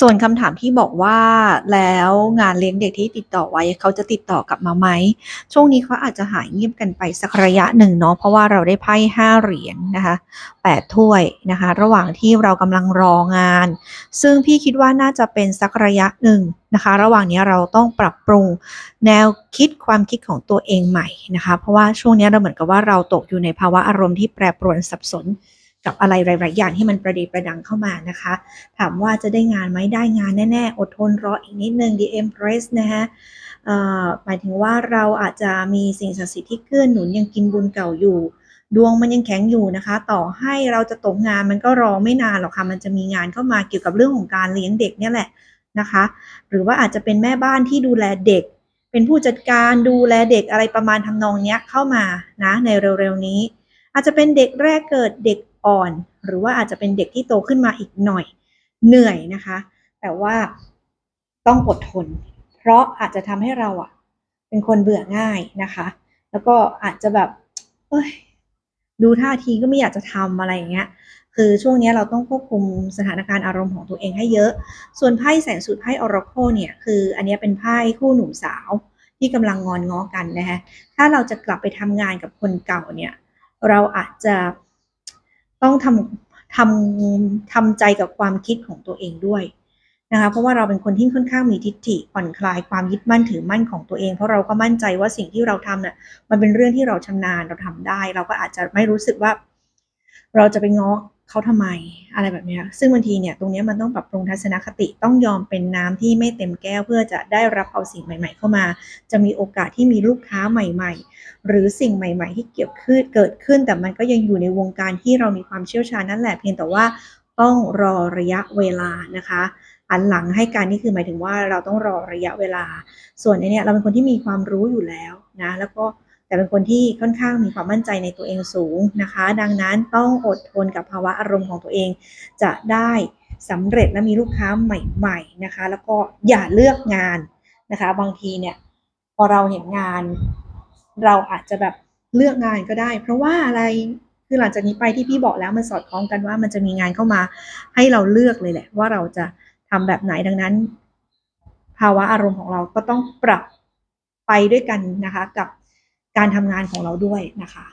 ส่วนคำถามที่บอกว่าแล้วงานเลี้ยงเด็กที่ติดต่อไว้เขาจะติดต่อกลับมาไหม ช่วงนี้เขาอาจจะหายเงียบกันไปสักระยะหนึ่งเนาะเพราะว่าเราได้ไพ่ห้าเหรียญนะคะแปดถ้วยนะคะ ระหว่างที่เรากำลังรองาน ซึ่งพี่คิดว่าน่าจะเป็นสักระยะหนึ่งนะคะ ระหว่างนี้เราต้องปรับปรุงแนวคิดความคิดของตัวเองใหม่นะคะ เพราะว่าช่วงนี้เราเหมือนกับว่าเราตกอยู่ในภาวะอารมณ์ที่แปรปรวนสับสน กับอะไรหลาย ๆ อย่างที่มันประเดประดังเข้ามานะคะ ถามว่าจะได้งานไหมได้งานแน่ ๆ อดทนรออีกนิดนึง The Empress นะคะหมายถึงว่าเราอาจจะมีสิ่งศักดิ์สิทธิ์ที่เกื้อหนุนยังกินบุญเก่าอยู่ ดวงมันยังแข็งอยู่นะคะ ต่อให้เราจะตกงานมันก็รอไม่นานหรอกค่ะมันจะมีงานเข้ามาเกี่ยวกับเรื่องของการเลี้ยงเด็กเนี่ยแหละนะคะ หรือว่าอาจจะเป็นแม่บ้านที่ดูแลเด็ก เป็นผู้จัดการดูแลเด็กอะไรประมาณทำนองเนี้ยเข้ามานะในเร็วๆนี้ อาจจะเป็นเด็กแรกเกิดเด็ก อ่อน หรือว่าอาจจะเป็นเด็กที่โตขึ้นมาอีกหน่อยเหนื่อยนะคะ แต่ว่าต้องอดทน เพราะอาจจะทำให้เราอะเป็นคนเบื่อง่ายนะคะ แล้วก็อาจจะแบบเอ้ยดูท่าทีก็ไม่อยากจะทำอะไรอย่างเงี้ยคือช่วงนี้เราต้องควบคุมสถานการณ์อารมณ์ของตัวเองให้เยอะ ส่วนไพ่แสงสุดไพ่ออราโคเนี่ย คืออันนี้เป็นไพ่คู่หนุ่มสาวที่กำลังงอนง้อกันนะคะถ้าเราจะกลับไปทำงานกับคนเก่าเนี่ย เราอาจจะ ต้องทำทำทำใจกับความคิดของตัวเองด้วยนะคะเพราะว่าเราเป็นคนที่ค่อนข้างมีทิฏฐิผ่อนคลายความยึดมั่นถือมั่นของตัวเอง เพราะเราก็มั่นใจว่าสิ่งที่เราทำเนี่ยมันเป็นเรื่องที่เราชำนาญเราทำได้ เราก็อาจจะไม่รู้สึกว่า เราจะไปง้อ เขาทำไมอะไรแบบนี้ซึ่งบางทีเนี่ยตรงนี้มันต้องปรับปรุงทัศนคติต้องยอมเป็นน้ำที่ไม่เต็มแก้วเพื่อจะได้รับเอาสิ่งใหม่ ๆ เข้ามา จะมีโอกาสที่มีลูกค้าใหม่ ๆ หรือสิ่งใหม่ ๆ ที่เกี่ยวขึ้นเกิดขึ้น แต่มันก็ยังอยู่ในวงการที่เรามีความเชี่ยวชาญนั่นแหละเพียงแต่ว่าต้องรอระยะเวลานะคะอันหลังให้การนี่คือหมายถึงว่าเราต้องรอระยะเวลา ส่วนในเนี้ยเราเป็นคนที่มีความรู้อยู่แล้วนะแล้วก็ แต่เป็นคนที่ค่อนข้างมีความมั่นใจในตัวเองสูงนะคะ ดังนั้นต้องอดทนกับภาวะอารมณ์ของตัวเอง จะได้สำเร็จและมีลูกค้าใหม่ๆนะคะ แล้วก็อย่าเลือกงานนะคะ บางทีเนี่ยพอเราเห็นงาน เราอาจจะแบบเลือกงานก็ได้ เพราะว่าอะไรคือหลังจากนี้ไปที่พี่บอกแล้วมันสอดคล้องกันว่ามันจะมีงานเข้ามาให้เราเลือกเลยแหละ ว่าเราจะทำแบบไหนดังนั้น ภาวะอารมณ์ของเราก็ต้องปรับไปด้วยกันนะคะ กับ การทำงานของเราด้วยนะคะ